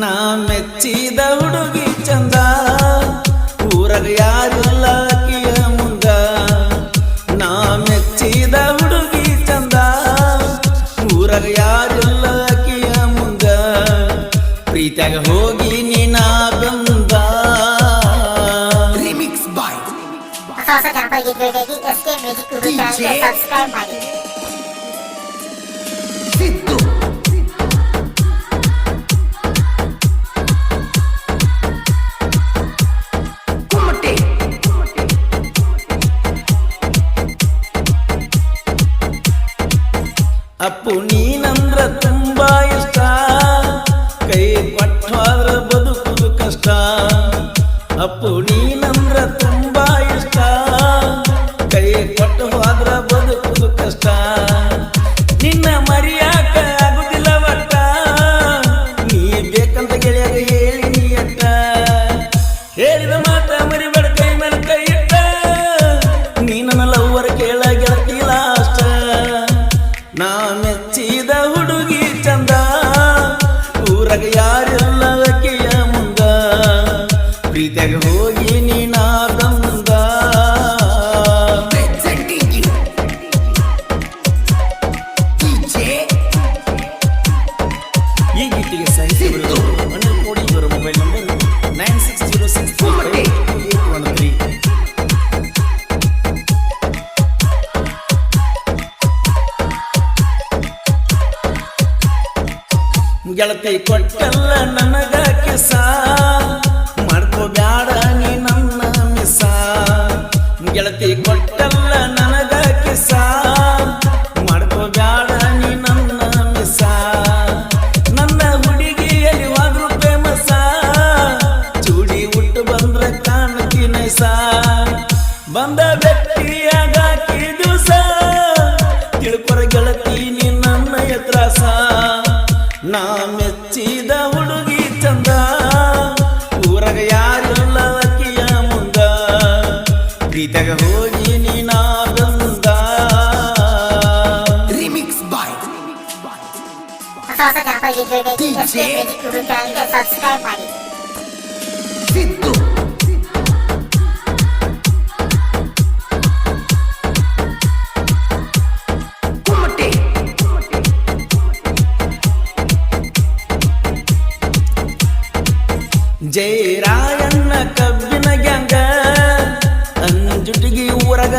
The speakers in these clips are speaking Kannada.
ನಾ ಮೆಚ್ಚಿದ ಹುಡುಗಿ ಚಂದ ಊರಗ ಯಾರಿಲ್ಲ ಆಕಿಯ ಮುಂದ ನಾ ಮೆಚ್ಚಿದ ಹುಡುಗಿ ಚಂದ ಊರಗ ಯಾರಿಲ್ಲ ಆಕಿಯ ಮುಂದ ಪ್ರೀತ್ಯಾಗ ಹೋಗಿ ನೀನ ಬಂದ ರಿಮಿಕ್ಸ್ ಬಾಯ್ ಹೊಸ ಹೊಸ ಜನಪದ ಗೀತೆಗಳಿಗಾಗಿ ಎಸ್ ಕೆ ಮ್ಯೂಸಿಕ್ ಯೂಟ್ಯೂಬ್ ಚಾನಲ್ಗೆ ಸಬ್ಸ್ಕ್ರೈಬ್ ಮಾಡಿ ಸಿದ್ದು ನೀನಂದ್ರ ತುಂಬಾ ಇಷ್ಟ. ಒನ್ ತ್ರೀ ಗೆಳತಿ ಕೊಟ್ಟಲ್ಲ ನನಗ ಕಿಸ ಬಂದ ವ್ಯಕ್ತಿಯಾಗ ದಿವಸ ತಿಳ್ಕೊರ ಗೆಳತಿ ನೀ ನನ್ನ ಎತ್ರಾಸ. ನಾ ಮೆಚ್ಚಿದ ಹುಡುಗಿ ಚಂದ. ಊರಗ ಯಾರಿಲ್ಲ ವಕ್ಕಿಯ ಮುಂದ. ಪ್ರೀತಗ ಹೋಗಿ ನೀನ ಬಂದ. ರಿಮಿಕ್ಸ್ ಬಾಯ್ ಹೊಸ ಹೊಸ ಜನಪದ ಸಬ್ಸ್ಕ್ರೈಬ್ ಮಾಡಿ. ಜಯರಾಯಣ್ಣ ಕಬ್ಬಿನ ಗ್ಯಾಂಗ ಅಂಜುಟಿಗಿ ಊರಗ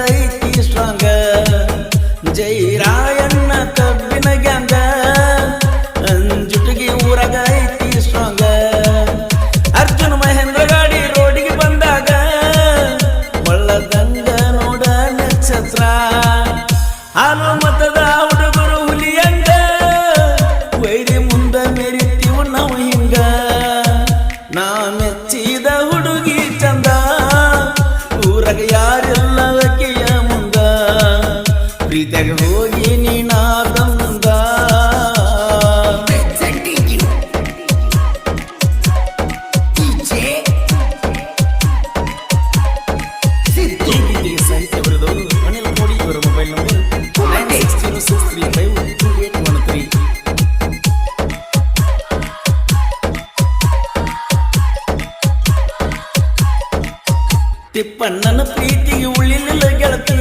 ತಿಪ್ಪಣ್ಣನ ಪ್ರೀತಿಗೆ ಉಳಿಲಿಲ್ಲ ಗೆಳತಿ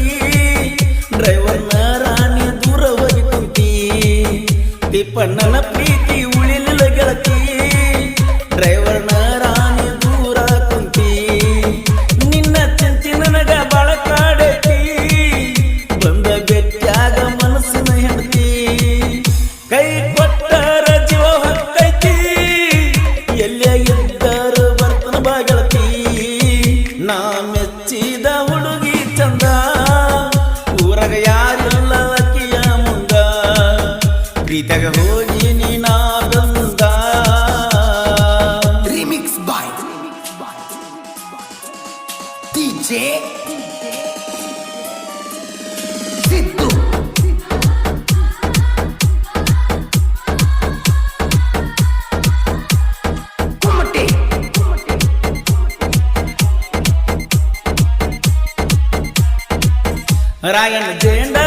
ಡ್ರೈವರ್ನ ರಾಣಿ ದೂರ ಹೋಗಿ ತಿಪ್ಪಣ್ಣನ ಪ್ರೀತಿ ಉಳಿಲಿಲ್ಲ ಗೆಳತಿ ಬರ್ತನ ಬಾಗಳತಿ ನಾ ಮೆಚ್ಚಿದ ಹುಡುಗಿ ಚಂದ. ಊರಗ ಯಾರಿಲ್ಲ ಅಕ್ಕಿಯ ಮುಂದ. ಪ್ರೀತಗ ಹೋಗಿ ನೀನ ಬಂದ. Remix boy DJ Narayana ಜೇಂಡ